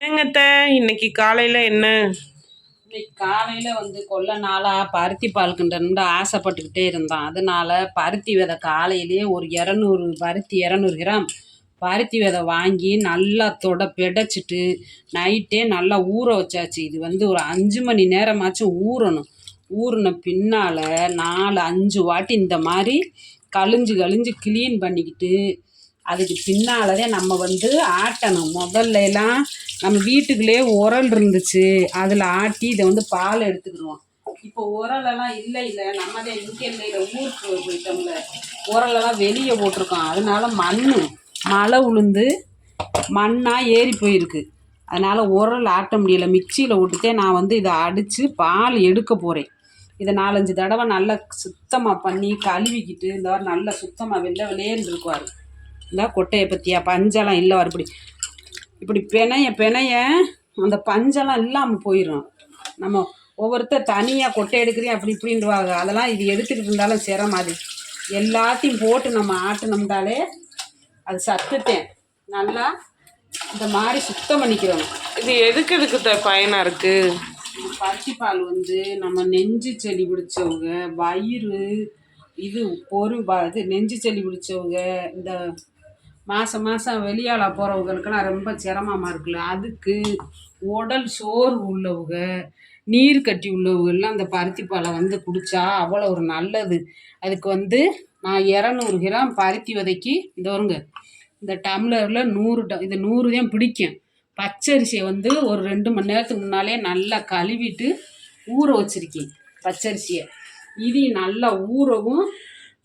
என்னங்கத்த இன்னைக்கு காலையில என்ன? இன்னைக்கு காலையில் வந்து கொல்ல நாளாக பருத்தி பால் கிண்டணும்னு ஆசைப்பட்டுக்கிட்டே இருந்தான். அதனால பருத்தி விதை காலையிலேயே ஒரு இரநூறு பருத்தி இரநூறு கிராம் பருத்தி விதை வாங்கி நல்லா தொட பிடைச்சிட்டு நைட்டே நல்லா ஊற வச்சாச்சு. இது வந்து ஒரு அஞ்சு மணி நேரமாச்சும் ஊறணும். ஊறின பின்னால் நாலு அஞ்சு வாட்டி இந்த மாதிரி கழிஞ்சு கழிஞ்சு க்ளீன் பண்ணிக்கிட்டு அதுக்கு பின்னாலதே நம்ம வந்து ஆட்டணும். முதல்ல எல்லாம் நம்ம வீட்டுக்குள்ளேயே உரல் இருந்துச்சு. அதில் ஆட்டி இதை வந்து பால் எடுத்துக்கிடுவோம். இப்போ உரலெல்லாம் இல்லை இல்லை. நம்மதே இங்கே இல்லை இல்லை ஊருக்கு போயிட்டோம்ல. உரலெல்லாம் வெளியே போட்டிருக்கோம். அதனால மண் மழை உளுந்து மண்ணாக ஏறி போயிருக்கு. அதனால் உரல் ஆட்ட முடியலை. மிக்சியில் விட்டுட்டே நான் வந்து இதை அடித்து பால் எடுக்க போகிறேன் இதை நாலஞ்சு தடவை நல்லா சுத்தமாக பண்ணி கழுவிக்கிட்டு இந்த மாதிரி நல்லா சுத்தமாக வெள்ளை வெளியேன்னு இருக்குவார். இந்த கொட்டையை பற்றியா பஞ்செல்லாம் இல்லை வர இப்படி பிணைய பிணைய அந்த பஞ்செல்லாம் இல்லாமல் போயிடும் நம்ம ஒவ்வொருத்தர் தனியாக கொட்டை எடுக்கிறேன் அப்படி இப்படின்றாங்க அதெல்லாம் இது எடுத்துக்கிட்டு இருந்தாலும் சிரமம் அது. எல்லாத்தையும் போட்டு நம்ம ஆட்டினோம்னாலே அது சத்துத்தேன் நல்லா இந்த மாதிரி சுத்தம் பண்ணிக்கிறணும் இது எதுக்கு எதுக்கு த பயனா இருக்கு? பருத்தி பால் வந்து நம்ம நெஞ்சு சளி பிடிச்சவங்க வயிறு இது ஒரு இது நெஞ்சு சளி பிடிச்சவங்க இந்த மாதம் மாதம் வெளியால போகிறவங்களுக்கெல்லாம் ரொம்ப சிரமமாக இருக்குல்ல. அதுக்கு உடல் சோர்வு உள்ளவங்க நீர் கட்டி உள்ளவங்கெல்லாம் அந்த பருத்தி பாலை வந்து குடித்தா அவ்வளோ ஒரு நல்லது. அதுக்கு வந்து நான் இரநூறு கிராம் பருத்தி விதைக்கு இந்த வருங்க இந்த டம்ளரில் நூறு ட இது நூறு தான் பிடிக்கும். பச்சரிசியை வந்து ஒரு ரெண்டு மணி நேரத்துக்கு முன்னாலே நல்லா கழுவிட்டு ஊற வச்சுருக்கேன் பச்சரிசியை. இது நல்லா ஊறவும்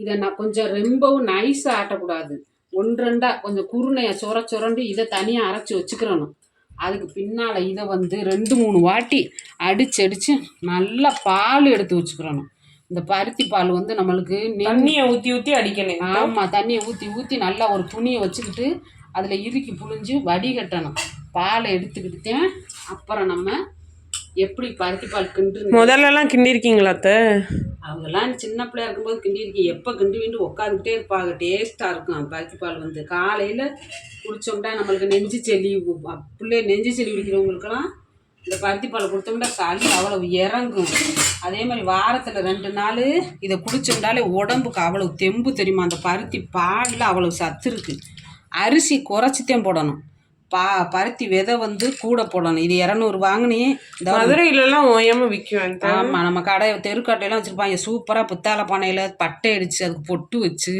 இதை நான் கொஞ்சம் ரொம்பவும் நைஸாக ஆட்டக்கூடாது. ஒன்றரெண்டா கொஞ்சம் குருணையை சொர சொரண்டு இதை தனியாக அரைச்சி வச்சுக்கிறணும். அதுக்கு பின்னால் இதை வந்து ரெண்டு மூணு வாட்டி அடிச்சு அடித்து நல்லா பால் எடுத்து வச்சுக்கிறணும். இந்த பருத்தி பால் வந்து நம்மளுக்கு தண்ணியை ஊத்தி ஊத்தி அடிக்கணும் ஆமாம் தண்ணியை ஊற்றி ஊற்றி நல்லா ஒரு துணியை வச்சுக்கிட்டு அதில் இறுக்கி புழிஞ்சு வடிகட்டணும். பாலை எடுத்துக்கிட்டுத்தேன் அப்புறம் நம்ம எப்படி பருத்தி பால் கிண்டு முதல்ல எல்லாம் கிண்டி இருக்கீங்களா அத்த? அவங்கெல்லாம் சின்ன பிள்ளையா இருக்கும்போது கிண்டி இருக்கி எப்போ கிண்டி கிண்டு உட்காந்துக்கிட்டே இருப்பாங்க. டேஸ்ட்டாக இருக்கும் பருத்தி பால் வந்து. காலையில் குடிச்சோம்னா நம்மளுக்கு நெஞ்சு செல்லி பிள்ளை நெஞ்சு செல்லி குடிக்கிறவங்களுக்கெல்லாம் இந்த பருத்தி பால் கொடுத்தோம்னா சளி அவ்வளவு இறங்கும். அதே மாதிரி வாரத்தில் ரெண்டு நாள் இதை குடிச்சோம்னாலே உடம்புக்கு அவ்வளவு தெம்பு தெரியுமா? அந்த பருத்தி பாலில் அவ்வளவு சத்து இருக்குது அரிசி குறைச்சித்தான் போடணும். பா பருத்தி விதை வந்து கூட போடணும். இது இரநூறு வாங்கினே இந்த மதுரையில எல்லாம் ஓயாம விற்கும் ஆமாம் நம்ம கடை தெருக்கட்டையெல்லாம் வச்சுருப்பாங்க. சூப்பராக பித்தாளை பானையில் பட்டை அடித்து அதுக்கு பொட்டு வச்சு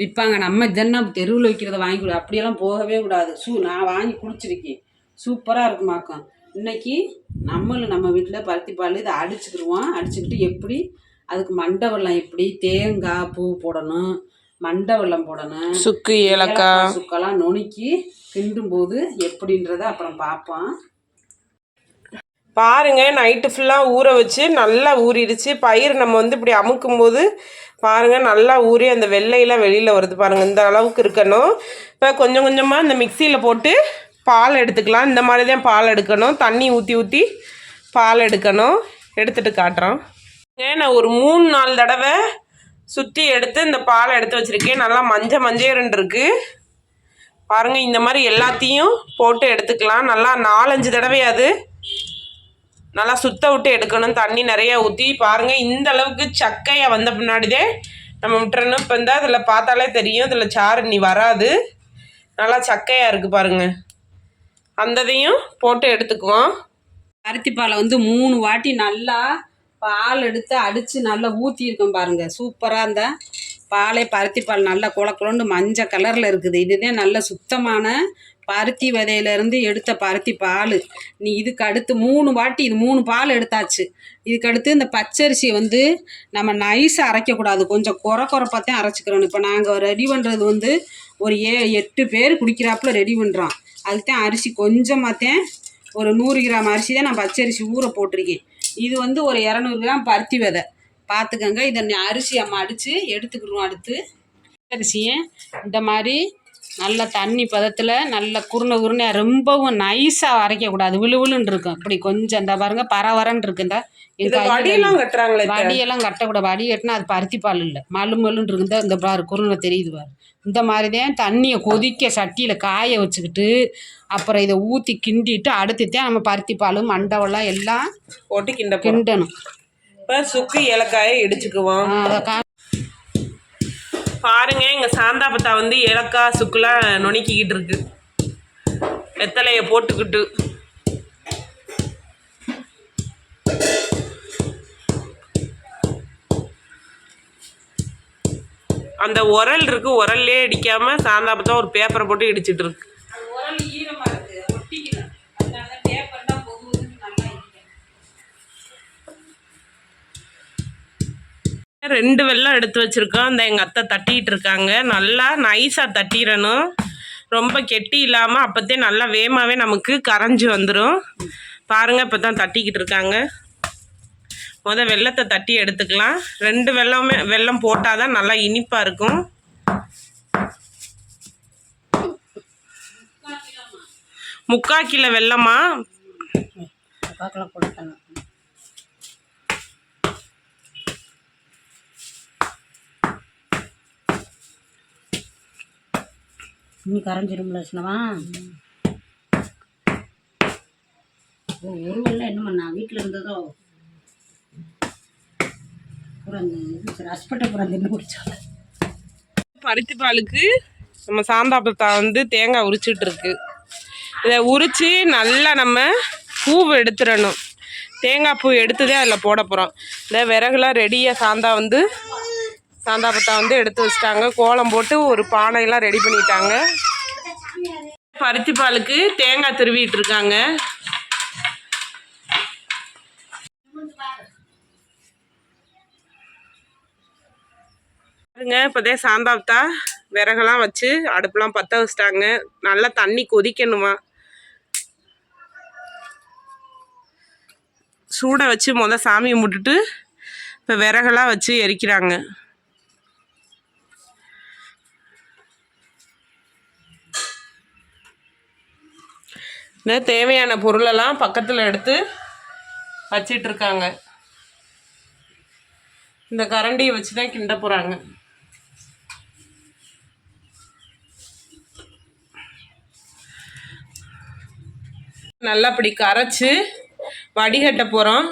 விற்பாங்க நம்ம இதென்ன தெருவில் வைக்கிறத வாங்கி கொடு. அப்படியெல்லாம் போகவே கூடாது. சூ நான் வாங்கி குடிச்சிருக்கேன். சூப்பராக இருக்குமாக்கம் இன்னைக்கு நம்மளும் நம்ம வீட்டில் பருத்தி பால் இதை அடிச்சுக்கிடுவோம் அடிச்சுக்கிட்டு எப்படி அதுக்கு மண்டை வெல்லம் எப்படி தேங்காய் பூ போடணும். மண்டை வெல்லம் போடணும். சுக்கு ஏலக்காய் சுக்கெல்லாம் நுணுக்கி கிண்டும் போது எப்படின்றத அப்புறம் பார்ப்போம். பாருங்க நைட்டு ஃபுல்லாக ஊற வச்சு நல்லா ஊறிடுச்சு. பயிர் நம்ம வந்து இப்படி அமுக்கும் போது பாருங்க நல்லா ஊறி அந்த வெள்ளையெல்லாம் வெளியில் வருது பாருங்க இந்த அளவுக்கு இருக்கணும். இப்போ கொஞ்சம் கொஞ்சமாக இந்த மிக்சியில் போட்டு பால் எடுத்துக்கலாம். இந்த மாதிரி தான் பால் எடுக்கணும். தண்ணி ஊற்றி ஊற்றி பால் எடுக்கணும். எடுத்துட்டு காட்டுறோம். நான் ஒரு மூணு நாலு தடவை சுற்றி எடுத்து இந்த பாலை எடுத்து வச்சுருக்கேன். நல்லா மஞ்சள் மஞ்சள் இருக்கு. பாருங்க இந்த மாதிரி எல்லாத்தையும் போட்டு எடுத்துக்கலாம். நல்லா நாலஞ்சு தடவையாது. நல்லா சுத்த விட்டு எடுக்கணும். தண்ணி நிறைய ஊற்றி பாருங்கள் இந்த அளவுக்கு சக்கையை வந்த பின்னாடிதே நம்ம விட்டுறணும் இப்போ இருந்தால் அதில் பார்த்தாலே தெரியும். இதில் சாறு நீ வராது. நல்லா சக்கையாக இருக்குது பாருங்கள் அந்ததையும் போட்டு எடுத்துக்குவோம். பருத்தி பாலை வந்து மூணு வாட்டி நல்லா பால் எடுத்து அடித்து நல்லா ஊற்றியிருக்கோம் பாருங்க. சூப்பராக இந்த பாலே பருத்தி பால் நல்லா குளக்குலன்னு மஞ்சள் கலரில் இருக்குது. இதுதான் நல்ல சுத்தமான பருத்தி விதையிலேருந்து எடுத்த பருத்தி பால். நீ இதுக்கு அடுத்து மூணு வாட்டி இது மூணு பால் எடுத்தாச்சு. இதுக்கு அடுத்து இந்த பச்சரிசியை வந்து நம்ம நைஸாக அரைக்கக்கூடாது கொஞ்சம் குறை குறைப்பாத்தான் அரைச்சிக்கிறோம். இப்போ நாங்கள் ரெடி பண்ணுறது வந்து ஒரு ஏ எட்டு பேர் குடிக்கிறாப்புல ரெடி பண்ணுறோம் அதுக்கு தான் அரிசி கொஞ்சமாகத்தான் ஒரு நூறு கிராம் அரிசி தான் நான் பச்சரிசி ஊற போட்டிருக்கேன். இது வந்து ஒரு இரநூறு கிராம் பருத்தி விதை. பார்த்துக்கங்க இதை அரிசியை மடித்து அம்மா அடித்து எடுத்துக்கிடுவோம் அடுத்து. அரிசியை இந்த மாதிரி நல்ல தண்ணி பதத்தில் நல்ல குருணை குருணை ரொம்பவும் நைஸாக அரைக்கக்கூடாது. விழு விழுன்னு இருக்கும். இப்படி கொஞ்சம் இந்த பாருங்க பரவரன்னு இருக்கு. இந்த வடியெல்லாம் கட்டுறாங்களே. வடியெல்லாம் கட்டக்கூடாது. வடி கட்டினா அது பருத்தி பால் இல்லை. மலு மலுன்னு இருக்குதா இந்த பாரு குருணை தெரியுது பாரு. இந்த மாதிரி தான் தண்ணியை கொதிக்க சட்டியில் காய வச்சுக்கிட்டு அப்புறம் இதை ஊற்றி கிண்டிட்டு அடுத்து தான் நம்ம பருத்தி பால் மண்டவெல்லாம் எல்லாம் போட்டு கிண்ட கிண்டணும். இப்ப சுக்கு ஏலக்காயை இடிச்சுக்குவோம். பாருங்க எங்கள் சாந்தா பாருங்க எங்க வந்து இலக்கா சுக்குலாம் நுணுக்கிக்கிட்டு இருக்கு. வெத்தலைய போட்டுக்கிட்டு. அந்த உரல் இருக்கு உரல்லே இடிக்காம சாந்தாபத்தா ஒரு பேப்பரை போட்டு இடிச்சிட்டு இருக்கு. ரெண்டு வெல்லம் எடுத்து வச்சிருக்கோம். அந்த எங்கள் அத்தை தட்டிட்டு இருக்காங்க. நல்லா நைஸாக தட்டிடணும். ரொம்ப கெட்டி இல்லாமல் அப்போத்தே நல்லா வேகமாகவே நமக்கு கரைஞ்சி வந்துடும் பாருங்கள் இப்போ தான் தட்டிக்கிட்டு இருக்காங்க. முத வெல்லத்தை தட்டி எடுத்துக்கலாம். ரெண்டு வெள்ளமே வெல்லம் போட்டால் தான் நல்லா இனிப்பாக இருக்கும். முக்கா கிலோ வெல்லமா பக்கத்தில் இன்னும் கரைஞ்சிரும்ல சின்னவா? ஓ ஒரு வரல என்ன பண்ணா? வீட்டில் இருந்ததோ? அப்புறம் அந்த இது ஹாஸ்பிட்டல் அப்புறம் தின்னு குடிச்சாங்க. பருத்தி பாலுக்கு நம்ம சாந்தாபத்தா வந்து தேங்காய் உரிச்சிட்டு இருக்கு இதை உரித்து நல்லா நம்ம பூவை எடுத்துடணும். தேங்காய் பூ எடுத்ததே அதில் போட போகிறோம் இந்த விறகுலாம் ரெடியாக சாந்தா வந்து சாந்தாபத்தா வந்து எடுத்து வச்சிட்டாங்க. கோலம் போட்டு ஒரு பானையெல்லாம் ரெடி பண்ணிட்டாங்க. பருத்தி பாலுக்கு தேங்காய் திருவிட்டு இருக்காங்க. பாருங்க இப்போதே சாந்தாப்தா விறகெல்லாம் வச்சு அடுப்புலாம் பற்ற வச்சிட்டாங்க. நல்லா தண்ணி கொதிக்கணுமா? சூடை வச்சு முத சாமி கும்பிட்டுட்டு இப்போ விறகெல்லாம் வச்சு எரிக்கிறாங்க. இந்த தேவையான பொருளெல்லாம் பக்கத்தில் எடுத்து வச்சிட்ருக்காங்க. இந்த கரண்டியை வச்சு தான் கிண்ட போகிறாங்க நல்லா இப்படி கரைச்சி வடிகட்ட போகிறோம்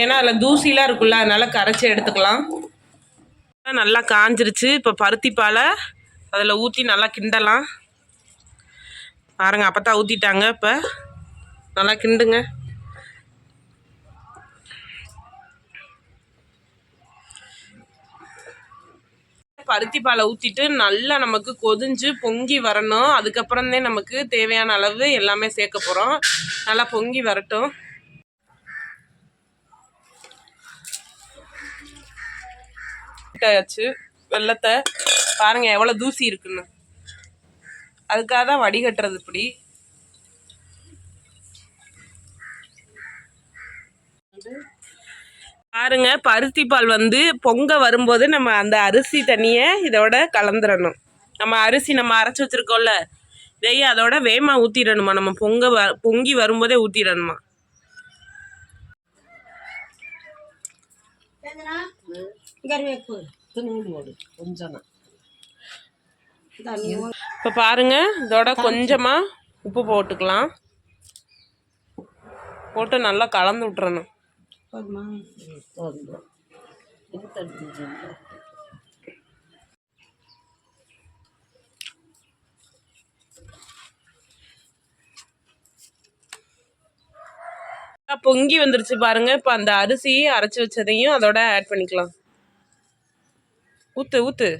ஏன்னா அதில் தூசிலாம் இருக்குல்ல அதனால் கரைச்சி எடுத்துக்கலாம். நல்லா காஞ்சிருச்சு. இப்போ பருத்தி பாலை அதில் ஊற்றி நல்லா கிண்டலாம். பாருங்க அப்போ தான் ஊற்றிட்டாங்க இப்போ நல்லா கிண்டுங்க. பருத்தி பாலை ஊற்றிட்டு நல்லா நமக்கு கொதிஞ்சு பொங்கி வரணும். அதுக்கப்புறம்தே நமக்கு தேவையான அளவு எல்லாமே சேர்க்க போகிறோம் நல்லா பொங்கி வரட்டும். ஆச்சு வெள்ளத்தை பாருங்க எவ்வளோ தூசி இருக்குன்னு. அதுக்காக தான் வடிகட்டுறது இப்படி. பாருங்க பருத்தி பால் வந்து பொங்க வரும்போது நம்ம அந்த அரிசி தண்ணியை இதோட கலந்துடணும் நம்ம அரிசி நம்ம அரைச்சி வச்சிருக்கோம்ல இதையே அதோட வேமா ஊற்றிடணுமா நம்ம பொங்க வ பொங்கி வரும்போதே ஊற்றிடணுமா கருவேப்பு. கொஞ்சம் இப்போ பாருங்க இதோட கொஞ்சமாக உப்பு போட்டுக்கலாம். போட்டு நல்லா கலந்து விட்டுறணும். தடுத்து பொங்கி வந்துருச்சு பாருங்க. இப்போ அந்த அரிசி அரைச்சி வச்சதையும் அதோட ஆட் பண்ணிக்கலாம். ஊத்து ஊத்து.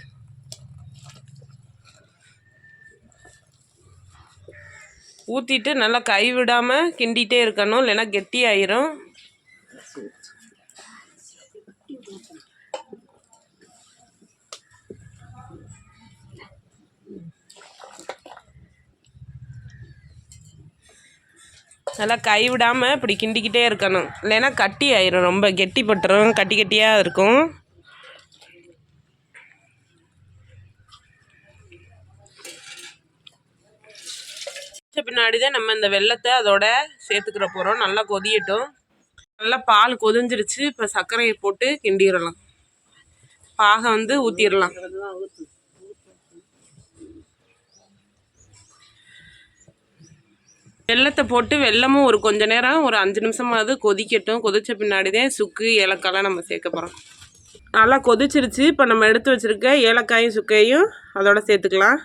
ஊற்றிட்டு நல்லா கை விடாமல் கிண்டிகிட்டே இருக்கணும் இல்லைன்னா கெட்டி ஆயிரும் நல்லா கை விடாமல் இப்படி கிண்டிக்கிட்டே இருக்கணும். இல்லைன்னா கட்டி ஆயிரும் ரொம்ப கெட்டி பட்டுரும் கட்டி கட்டியாக இருக்கும். பின்னாடி தான் நம்ம இந்த வெள்ளத்தை அதோட சேர்த்துக்கிற போகிறோம் நல்லா கொதியட்டும். நல்லா பால் கொதிஞ்சிருச்சு. இப்போ சர்க்கரையை போட்டு கிண்டிடலாம். பாகை வந்து ஊற்றிடலாம் வெள்ளத்தை போட்டு வெல்லமும் ஒரு கொஞ்ச நேரம் ஒரு அஞ்சு நிமிஷமாவது கொதிக்கட்டும். கொதிச்ச பின்னாடி தான் சுக்கு ஏலக்காயெலாம் நம்ம சேர்க்க போகிறோம் நல்லா கொதிச்சிருச்சு. இப்போ நம்ம எடுத்து வச்சுருக்க ஏலக்காயும் சுக்கையும் அதோட சேர்த்துக்கலாம்.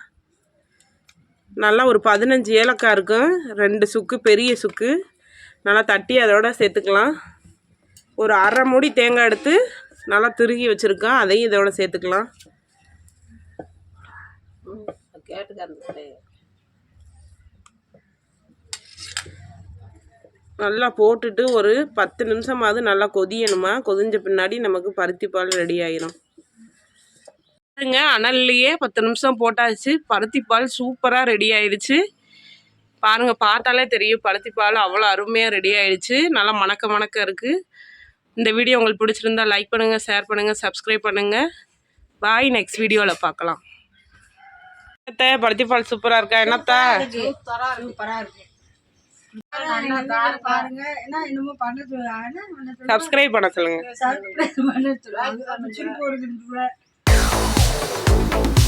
நல்லா ஒரு பதினஞ்சு ஏலக்காய் இருக்கும் ரெண்டு சுக்கு பெரிய சுக்கு. நல்லா தட்டி அதோட சேர்த்துக்கலாம். ஒரு அரை மூடி தேங்காய் எடுத்து நல்லா திருகி வச்சுருக்கோம் அதையும் இதோட சேர்த்துக்கலாம். நல்லா போட்டுட்டு ஒரு பத்து நிமிஷமாவது நல்லா கொதியணுமா? கொதிஞ்ச பின்னாடி நமக்கு பருத்தி பால் ரெடி ஆயிரும். பாருங்க அனல்லையே பத்து நிமிஷம் போட்டாச்சு. பருத்தி பால் சூப்பராக ரெடி ஆயிடுச்சு. பாருங்க பார்த்தாலே தெரியும் பருத்தி பால் அவ்வளோ அருமையாக ரெடி ஆயிடுச்சு. நல்லா மணக்க மணக்க இருக்குது இந்த வீடியோ உங்களுக்கு பிடிச்சிருந்தா லைக் பண்ணுங்கள் ஷேர் பண்ணுங்கள் சப்ஸ்கிரைப் பண்ணுங்கள் பாய் நெக்ஸ்ட் வீடியோவில் பார்க்கலாம். என்னத்த பருத்தி பால் சூப்பராக இருக்கா? என்னத்தா? சப்ஸ்கிரைப் பண்ண சொல்லுங்கள் Thank you.